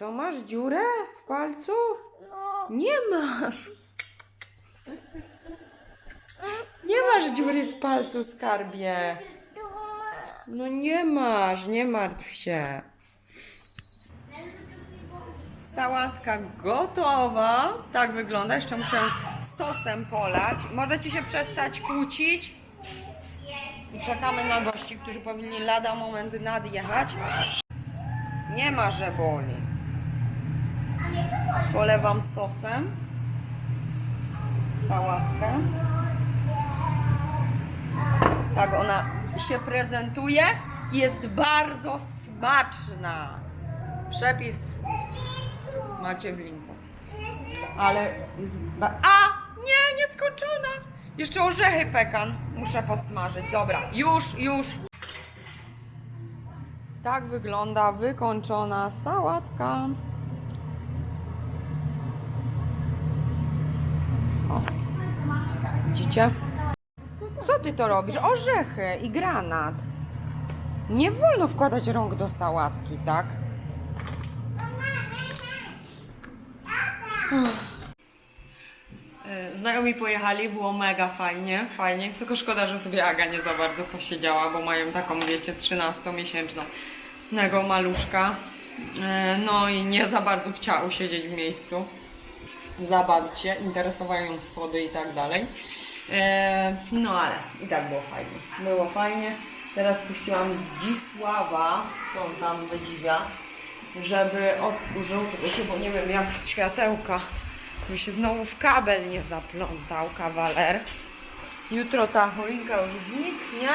Co, masz dziurę w palcu? Nie masz. Nie masz dziury w palcu, skarbie. No nie masz, nie martw się. Sałatka gotowa. Tak wygląda. Jeszcze muszę sosem polać. Możecie się przestać kłócić. Czekamy na gości, którzy powinni lada moment nadjechać. Nie ma żeboli. Polewam sosem sałatkę. Tak ona się prezentuje. Jest bardzo smaczna. Przepis macie w linku. Ale jest A! Nie, nieskończona! Jeszcze orzechy pekan muszę podsmażyć. Dobra, już, już. Tak wygląda wykończona sałatka. Co ty to robisz? Orzechy i granat. Nie wolno wkładać rąk do sałatki, tak? E, Znajomi pojechali, było mega fajnie, fajnie, tylko szkoda, że sobie Aga nie za bardzo posiedziała, bo mają taką, wiecie, 13-miesięczną nego maluszka. E, No i nie za bardzo chciała usiedzieć w miejscu, zabawić się, interesowają ją schody i tak dalej. E, No ale i tak było fajnie, było fajnie. Teraz puściłam Zdzisława, co on tam wydziwia, żeby odkurzył, czekajcie, bo nie wiem jak z światełka, by się znowu w kabel nie zaplątał kawaler. Jutro ta choinka już zniknie.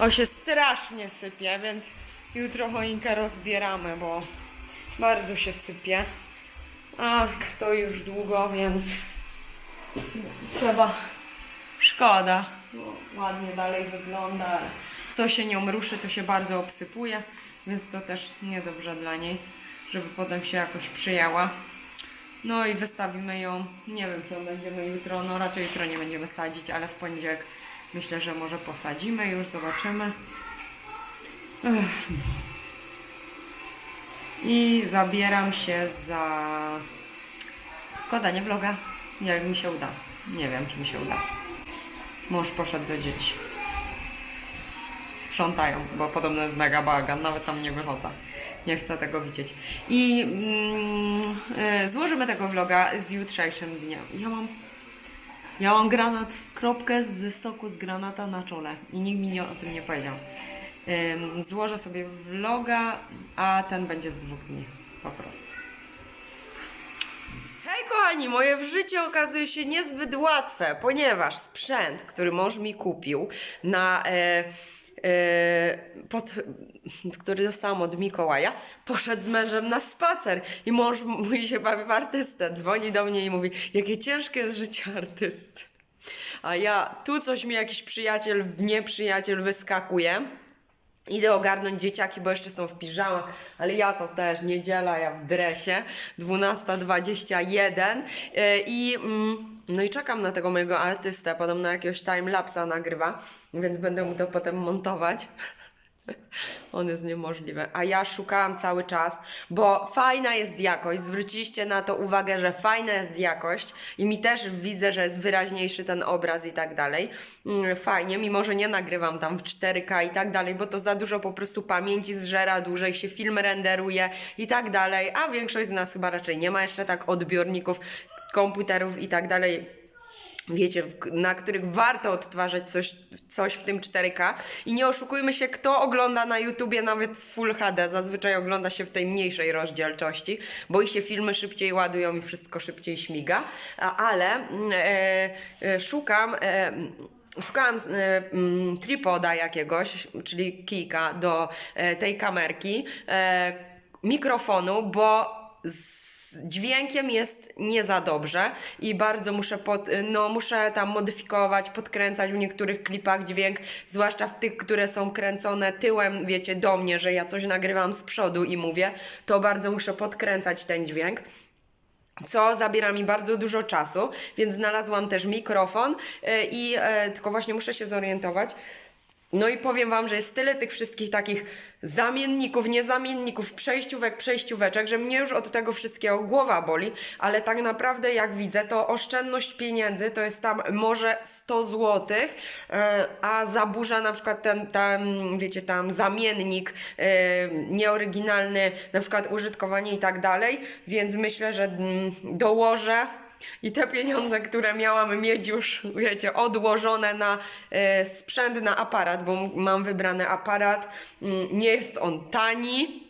O się strasznie sypie, więc jutro choinkę rozbieramy, bo bardzo się sypie. A stoi już długo, więc trzeba. Szkoda. Bo ładnie dalej wygląda. Co się nią ruszy, to się bardzo obsypuje, więc to też niedobrze dla niej, żeby potem się jakoś przyjęła. No i wystawimy ją. Nie wiem, ją będziemy jutro. No raczej jutro nie będziemy sadzić, ale w poniedziałek myślę, że może posadzimy już, zobaczymy. Ech. I zabieram się za składanie vloga. Jak mi się uda. Nie wiem, czy mi się uda. Mąż poszedł do dzieci. Sprzątają, bo podobno jest mega bagan, nawet tam nie wychodzę. Nie chcę tego widzieć. I mm, e, złożymy tego vloga z jutrzejszym dniem. Ja mam, ja mam granat, kropkę z soku z granata na czole i nikt mi nie, o tym nie powiedział. Złożę sobie vloga, a ten będzie z dwóch dni po prostu. Kochani, moje życie okazuje się niezbyt łatwe, ponieważ sprzęt, który mąż mi kupił na e, e, pod, który dostałam od Mikołaja, poszedł z mężem na spacer i mąż mówi się bawi w artystę, dzwoni do mnie i mówi, jakie ciężkie jest życie artysty. A ja, tu coś mi jakiś przyjaciel, nieprzyjaciel wyskakuje. Idę ogarnąć dzieciaki, bo jeszcze są w piżamach, ale ja to też, niedziela, ja w dresie, 12.21 e, i mm, no i czekam na tego mojego artystę, podobno jakiegoś timelapsa nagrywa, więc będę mu to potem montować. On jest niemożliwy. A ja szukałam cały czas, bo fajna jest jakość. Zwróciliście na to uwagę, że fajna jest jakość i mi też widzę, że jest wyraźniejszy ten obraz i tak dalej. Mm, Fajnie, mimo że nie nagrywam tam w 4K i tak dalej, bo to za dużo po prostu pamięci zżera, dłużej się film renderuje i tak dalej, a większość z nas chyba raczej nie ma jeszcze tak odbiorników komputerów i tak dalej wiecie, na których warto odtwarzać coś, coś w tym 4K. I nie oszukujmy się, kto ogląda na YouTubie nawet Full HD, zazwyczaj ogląda się w tej mniejszej rozdzielczości, bo i się filmy szybciej ładują i wszystko szybciej śmiga. Ale mm, e, e, szukam. E, Szukałam e, mm, tripoda jakiegoś, czyli kijka do e, tej kamerki, e, mikrofonu, bo z dźwiękiem jest nie za dobrze i bardzo muszę, pod, no, muszę tam modyfikować, podkręcać w niektórych klipach dźwięk, zwłaszcza w tych, które są kręcone tyłem, wiecie, do mnie, że ja coś nagrywam z przodu i mówię, to bardzo muszę podkręcać ten dźwięk co zabiera mi bardzo dużo czasu, więc znalazłam też mikrofon e, i e, tylko właśnie muszę się zorientować, No i powiem Wam, że jest tyle tych wszystkich takich zamienników, niezamienników, przejściówek, przejścióweczek, że mnie już od tego wszystkiego głowa boli, ale tak naprawdę jak widzę, to oszczędność pieniędzy to jest tam może 100 zł, a zaburza na przykład ten, tam, wiecie, tam zamiennik e, nieoryginalny, na przykład użytkowanie i tak dalej, więc myślę, że mm, dołożę i te pieniądze, które miałam mieć już, wiecie, odłożone na e, sprzęt, na aparat, bo mam wybrany aparat, mm, nie jest on tani.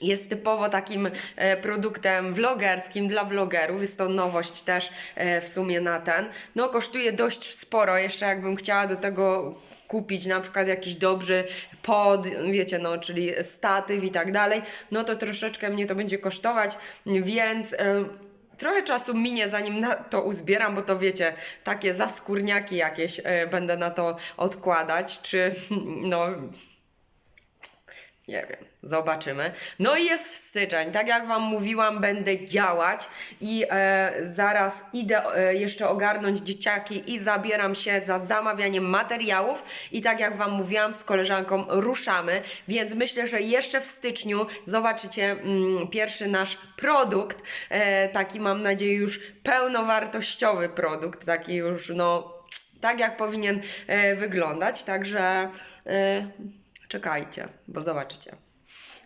Jest typowo takim e, produktem vlogerskim dla vlogerów. Jest to nowość też e, w sumie na ten. No, kosztuje dość sporo. Jeszcze jakbym chciała do tego kupić na przykład jakiś dobry pod, wiecie, no, czyli statyw i tak dalej, no to troszeczkę mnie to będzie kosztować, więc. Trochę czasu minie, zanim na to uzbieram, bo to wiecie, takie zaskórniaki jakieś e, będę na to odkładać, czy no nie wiem, zobaczymy. No i jest styczeń, tak jak Wam mówiłam, będę działać i e, zaraz idę e, jeszcze ogarnąć dzieciaki i zabieram się za zamawianiem materiałów. I tak jak Wam mówiłam, z koleżanką ruszamy, więc myślę, że jeszcze w styczniu zobaczycie mm, pierwszy nasz produkt, e, taki mam nadzieję już pełnowartościowy produkt, taki już no tak jak powinien e, wyglądać, także e, czekajcie, bo zobaczycie.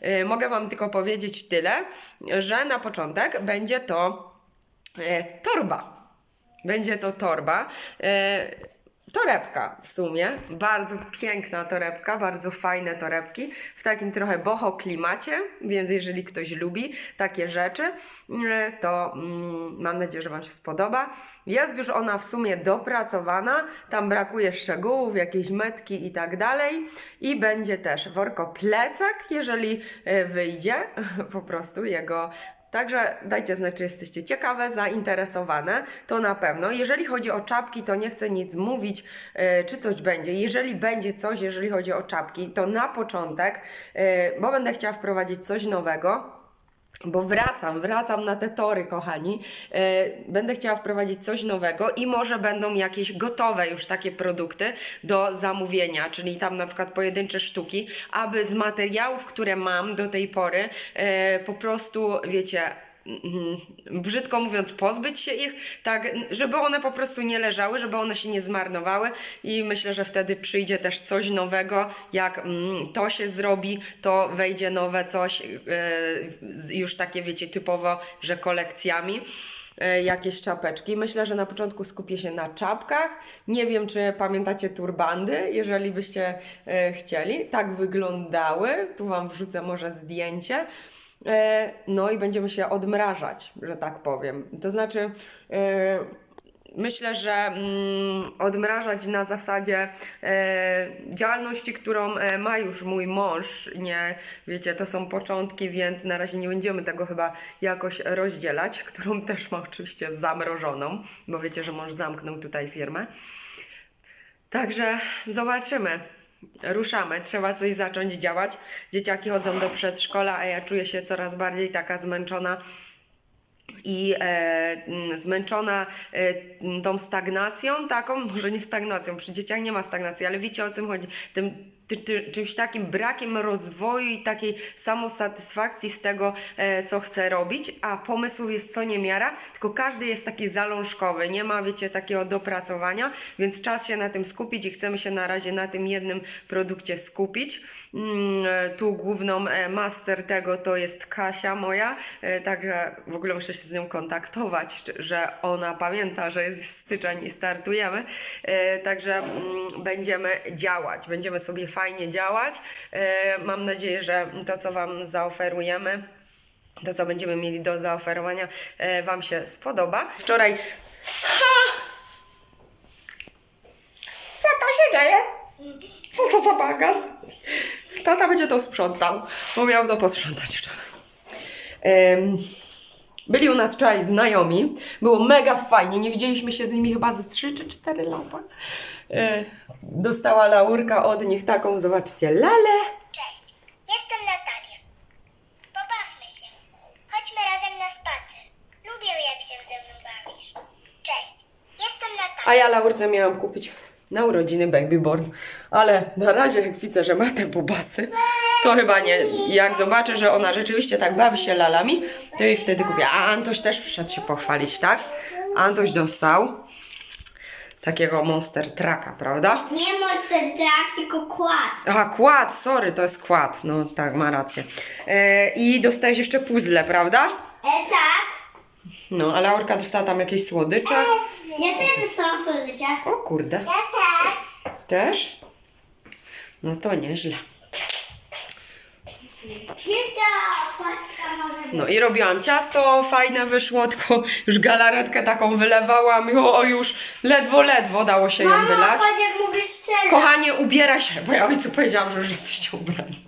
E, mogę Wam tylko powiedzieć tyle, że na początek będzie to e, torba. Będzie to torba. Torebka w sumie, bardzo piękna torebka, bardzo fajne torebki, w takim trochę boho klimacie, więc jeżeli ktoś lubi takie rzeczy, mm, to mm, mam nadzieję, że Wam się spodoba. Jest już ona w sumie dopracowana, tam brakuje szczegółów, jakieś metki i tak dalej. I będzie też worko plecak, jeżeli e, wyjdzie po prostu jego Także dajcie znać, czy jesteście ciekawe, zainteresowane, to na pewno. Jeżeli chodzi o czapki, to nie chcę nic mówić, e, czy coś będzie. Jeżeli będzie coś, jeżeli chodzi o czapki, to na początek, e, bo będę chciała wprowadzić coś nowego. Bo wracam, wracam na te tory, kochani. E, będę chciała wprowadzić coś nowego i może będą jakieś gotowe już takie produkty do zamówienia, czyli tam na przykład pojedyncze sztuki, aby z materiałów, które mam do tej pory, e, po prostu, wiecie, brzydko mówiąc, pozbyć się ich, tak, żeby one po prostu nie leżały, żeby one się nie zmarnowały i myślę, że wtedy przyjdzie też coś nowego, jak mm, to się zrobi, to wejdzie nowe coś, e, już takie wiecie, typowo, że kolekcjami. e, Jakieś czapeczki. Myślę, że na początku skupię się na czapkach. Nie wiem, czy pamiętacie turbandy, jeżeli byście e, chcieli. Tak wyglądały. Tu Wam wrzucę może zdjęcie. E, No i będziemy się odmrażać, że tak powiem. To znaczy, e, myślę, że mm, odmrażać na zasadzie e, działalności, którą ma już mój mąż. Nie, wiecie, to są początki, więc na razie nie będziemy tego chyba jakoś rozdzielać, którą też ma oczywiście zamrożoną, bo wiecie, że mąż zamknął tutaj firmę. Także zobaczymy. Ruszamy, trzeba coś zacząć działać. Dzieciaki chodzą do przedszkola, a ja czuję się coraz bardziej taka zmęczona i e, zmęczona e, tą stagnacją, taką, może nie stagnacją, przy dzieciach nie ma stagnacji, ale wiecie o czym chodzi, tym ty, ty, czymś takim brakiem rozwoju i takiej samosatysfakcji z tego, e, co chce robić, a pomysłów jest co niemiara, tylko każdy jest taki zalążkowy, nie ma, wiecie, takiego dopracowania, więc czas się na tym skupić i chcemy się na razie na tym jednym produkcie skupić. Mm, e, tu główną master tego to jest Kasia moja, e, także w ogóle muszę się z nią kontaktować, że ona pamięta, że jest styczeń i startujemy, E, także mm, będziemy działać, będziemy sobie fajnie działać. E, Mam nadzieję, że to, co Wam zaoferujemy, to, co będziemy mieli do zaoferowania, e, Wam się spodoba. Wczoraj Co to się dzieje? Co to za bagan? Tata będzie to sprzątał, bo miał to posprzątać wczoraj. Em, byli u nas wczoraj znajomi. Było mega fajnie. Nie widzieliśmy się z nimi chyba ze 3 czy 4 lata. E, dostała Laurka od nich taką, zobaczcie, lalę. Cześć, jestem Natalia. Pobawmy się. Chodźmy razem na spacer. Lubię jak się ze mną bawisz. Cześć, jestem Natalia. A ja Laurce miałam kupić na urodziny Baby Born. Ale na razie jak widzę, że ma te bubasy, to chyba nie. Jak zobaczę, że ona rzeczywiście tak bawi się lalami, to jej wtedy kupię. A Antoś też przyszedł się pochwalić, tak? Antoś dostał takiego Monster Trucka, prawda? Nie monster truck, tylko kład. Aha, kład, sorry, to jest kład. No tak, ma rację. E, I dostałeś jeszcze puzzle, prawda? E, tak. No, a Laurka dostała tam jakieś słodycze. Ja też dostałam słodycze. O kurde. Ja też. Też? No to nieźle. Kilka paczka może być. No i robiłam ciasto, fajne wyszło, tylko już galaretkę taką wylewałam. O, już ledwo, ledwo dało się ją wylać. jak szczerze. Kochanie, ubiera się, bo ja ojcu powiedziałam, że już jesteście ubrani.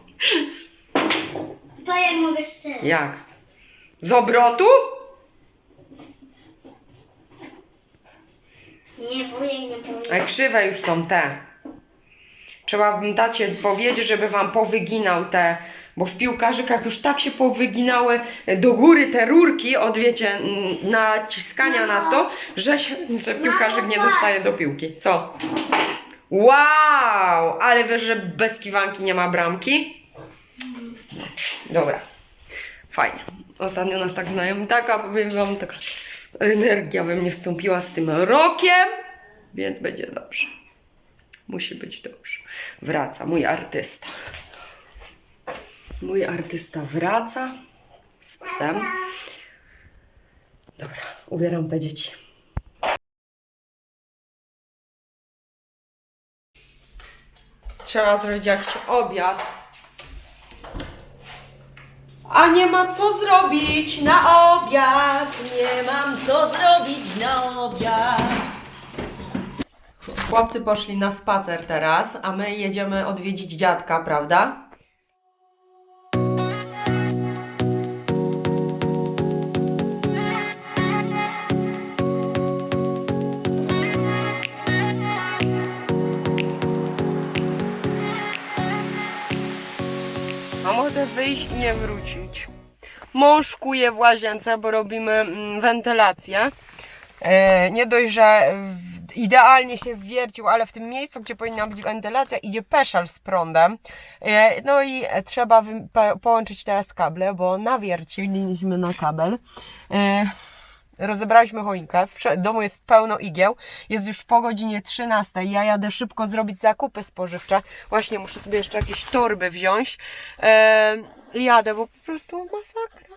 Patrz jak mówię szczerze. Jak? Z obrotu? Nie, wujek nie powiedział. Ale krzywe już są te. Trzeba bym tacie powiedzieć, żeby wam powyginał te, bo w piłkarzykach już tak się powyginały do góry te rurki od wiecie n- naciskania na to, że, się, że piłkarzyk nie dostaje do piłki. Co? Wow! Ale wiesz, że bez kiwanki nie ma bramki? Dobra. Fajnie. Ostatnio nas tak znają. Taka, powiem wam, taka energia we mnie wstąpiła z tym rokiem, więc będzie dobrze. Musi być dobrze. Wraca mój artysta. Mój artysta wraca z psem. Dobra, ubieram te dzieci. Trzeba zrobić jakiś obiad. A nie ma co zrobić na obiad. Nie mam co zrobić na obiad. Chłopcy poszli na spacer teraz, a my jedziemy odwiedzić dziadka, prawda? A może wyjść i nie wrócić. Mąż kuje w łazience, bo robimy mm, wentylację. E, nie dość, że idealnie się wwiercił, ale w tym miejscu, gdzie powinna być wentylacja, idzie peszel z prądem. E, no i trzeba połączyć teraz kable, bo nawierciliśmy na kabel. E, rozebraliśmy choinkę, w domu jest pełno igieł, jest już po godzinie 13, ja jadę szybko zrobić zakupy spożywcze, właśnie muszę sobie jeszcze jakieś torby wziąć. E, jadę, bo po prostu masakra.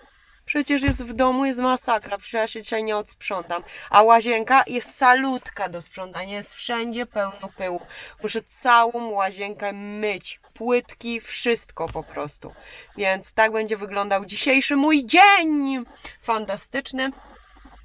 Przecież jest w domu, jest masakra, przecież ja się dzisiaj nie odsprzątam. A łazienka jest calutka do sprzątania, jest wszędzie pełno pyłu. Muszę całą łazienkę myć, płytki, wszystko po prostu. Więc tak będzie wyglądał dzisiejszy mój dzień! Fantastyczny.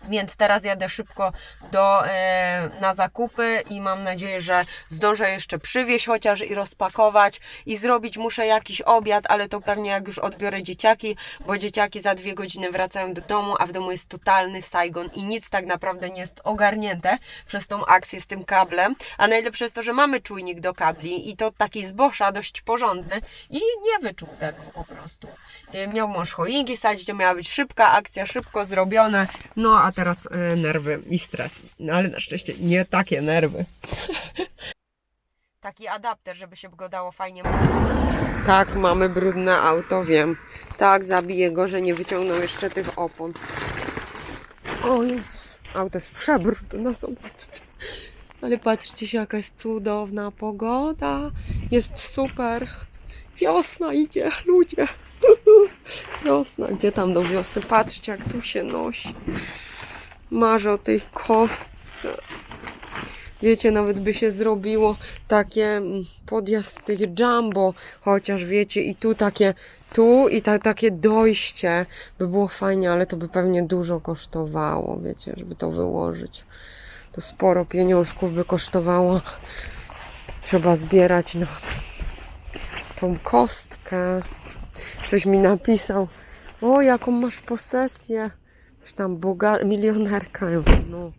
Więc teraz jadę szybko do, e, na zakupy i mam nadzieję, że zdążę jeszcze przywieźć chociaż i rozpakować i zrobić muszę jakiś obiad, ale to pewnie jak już odbiorę dzieciaki, bo dzieciaki za dwie godziny wracają do domu, a w domu jest totalny Saigon i nic tak naprawdę nie jest ogarnięte przez tą akcję z tym kablem. A najlepsze jest to, że mamy czujnik do kabli i to taki z Boscha dość porządny i nie wyczuł tego po prostu. E, Miał mąż choinki sadzić, to miała być szybka akcja, szybko zrobione. No a teraz e, nerwy i stres. No ale na szczęście nie takie nerwy. Taki adapter, żeby się go dało fajnie. Tak, mamy brudne auto, wiem. Tak, zabiję go, że nie wyciągnął jeszcze tych opon. O Jezus, auto jest przebrudne, zobaczcie. Ale patrzcie się, jaka jest cudowna pogoda. Jest super. Wiosna idzie, ludzie. Wiosna, gdzie tam do wiosny? Patrzcie, jak tu się nosi. Marzę o tej kostce. Wiecie, nawet by się zrobiło takie mm, podjazd tych jumbo, chociaż wiecie, i tu takie, tu i ta, takie dojście by było fajnie, ale to by pewnie dużo kosztowało, wiecie, żeby to wyłożyć. To sporo pieniążków by kosztowało. Trzeba zbierać na tą kostkę. Ktoś mi napisał, o jaką masz posesję. Tam boga, milionerka. No,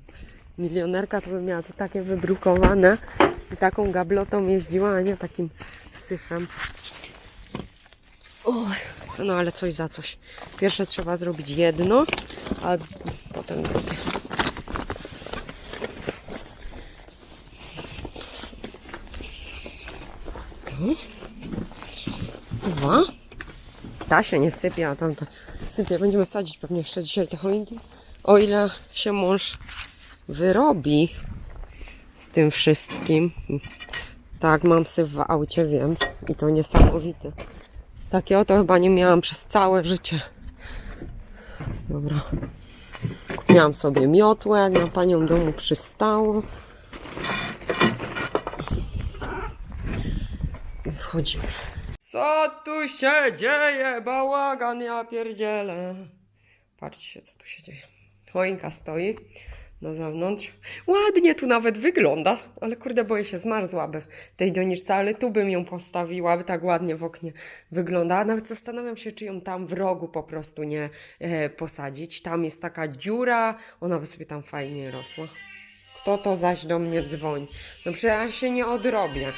milionerka to by miała to takie wybrukowane i taką gablotą jeździła, a nie takim syfem. Oj, no ale coś za coś. Pierwsze trzeba zrobić jedno, a potem drugie. Ta się nie sypie, a tamta sypie. Będziemy sadzić pewnie jeszcze dzisiaj te choinki. O ile się mąż wyrobi z tym wszystkim. Tak, mam syf w aucie, wiem. I to niesamowity. Takie oto chyba nie miałam przez całe życie. Dobra. Kupiłam sobie miotłę, jak na panią domu przystało. I wchodzimy. Co tu się dzieje? Bałagan, ja pierdzielę. Patrzcie, co tu się dzieje. Choinka stoi na zewnątrz. Ładnie tu nawet wygląda, ale kurde, boję się, zmarzłaby tej doniczce, ale tu bym ją postawiła, by tak ładnie w oknie wygląda. Nawet zastanawiam się, czy ją tam w rogu po prostu nie e, posadzić. Tam jest taka dziura, ona by sobie tam fajnie rosła. Kto to zaś do mnie dzwoni? No przecież ja się nie odrobię.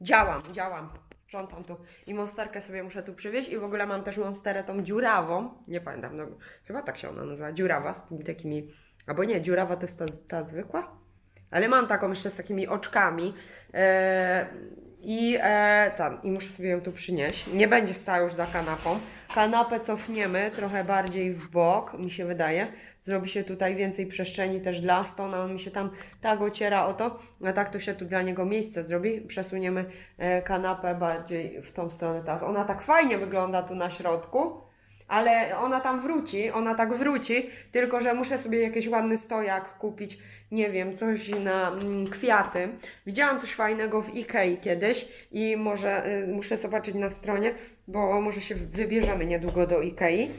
Działam, działam. Sprzątam tu. I monsterkę sobie muszę tu przywieźć. I w ogóle mam też monsterę tą dziurawą. Nie pamiętam, no, chyba tak się ona nazywa. Dziurawa z tymi takimi. Albo nie, dziurawa to jest ta, ta zwykła. Ale mam taką jeszcze z takimi oczkami. E, I e, tam, i muszę sobie ją tu przynieść. Nie będzie stała już za kanapą. Kanapę cofniemy trochę bardziej w bok, mi się wydaje. Zrobi się tutaj więcej przestrzeni też dla Stona. On mi się tam tak ociera o to, a tak to się tu dla niego miejsce zrobi. Przesuniemy e, kanapę bardziej w tą stronę teraz. Ona tak fajnie wygląda tu na środku. Ale ona tam wróci, ona tak wróci, tylko że muszę sobie jakiś ładny stojak kupić, nie wiem, coś na mm, kwiaty. Widziałam coś fajnego w Ikei kiedyś i może y, muszę zobaczyć na stronie, bo może się wybierzemy niedługo do Ikei.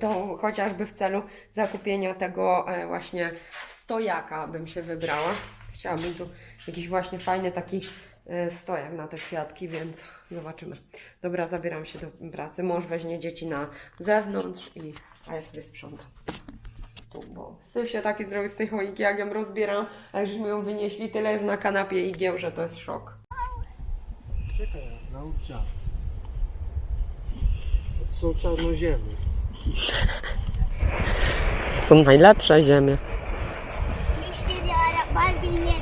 To chociażby w celu zakupienia tego e, właśnie stojaka bym się wybrała. Chciałabym tu jakiś właśnie fajny taki stojak na te kwiatki, więc zobaczymy. Dobra, zabieram się do pracy. Mąż weźmie dzieci na zewnątrz, i, a ja sobie sprzątam. Tu, bo syf się taki zrobił z tej choinki, jak ją rozbieram, a jak żeśmy ją wynieśli, tyle jest na kanapie igieł, że to jest szok. Czekaj, nauczę. To są czarnoziemy. Są najlepsze ziemie. Jeśli bardziej nie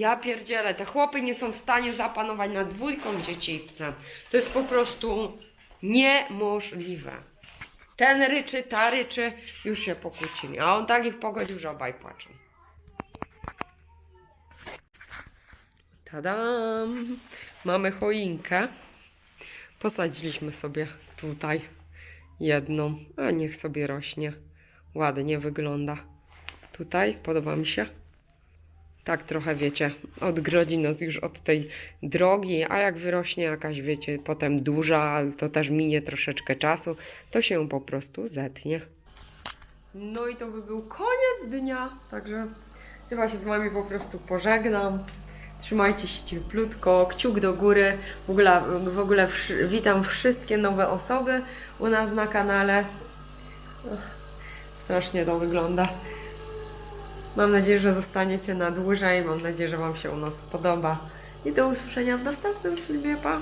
Ja pierdzielę, te chłopy nie są w stanie zapanować nad dwójką dzieci i psem. To jest po prostu niemożliwe. Ten ryczy, ta ryczy, już się pokłócili. A on tak ich pogodził, że obaj płaczą. Tadam! Mamy choinkę. Posadziliśmy sobie tutaj jedną, a niech sobie rośnie. Ładnie wygląda. Tutaj podoba mi się. Tak trochę wiecie, odgrodzi nas już od tej drogi, a jak wyrośnie jakaś, wiecie, potem duża, to też minie troszeczkę czasu, to się po prostu zetnie. No i to by był koniec dnia, także chyba się z Wami po prostu pożegnam. Trzymajcie się cieplutko, kciuk do góry. W ogóle, w ogóle witam wszystkie nowe osoby u nas na kanale. Strasznie to wygląda. Mam nadzieję, że zostaniecie na dłużej. Mam nadzieję, że Wam się u nas spodoba. I do usłyszenia w następnym filmie. Pa!